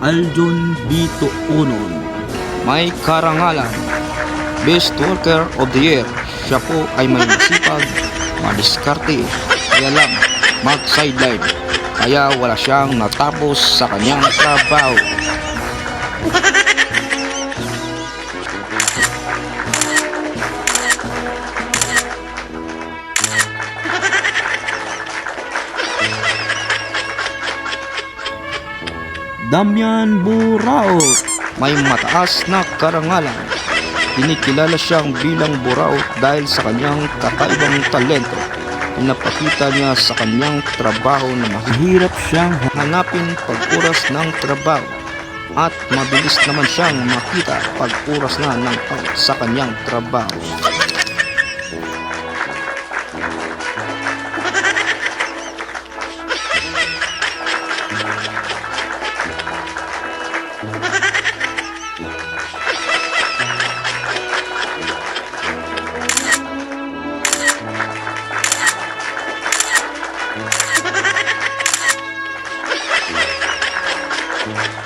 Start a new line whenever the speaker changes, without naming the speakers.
Aljon Bito Unon.
May karangalan. Best Worker of the Year. Siya po ay may masipag, madiskarte, kaya lang mag-sideline. Kaya wala siyang natapos sa kanyang trabaho.
Damian Burao.
May mataas na karangalan. Kinikilala siyang bilang burao dahil sa kanyang kakaibang talento. Pinapakita niya sa kanyang trabaho na
Mahirap siyang
hanapin pag-oras ng trabaho at mabilis naman siyang makita pag oras na ng sa kanyang trabaho. Thank you.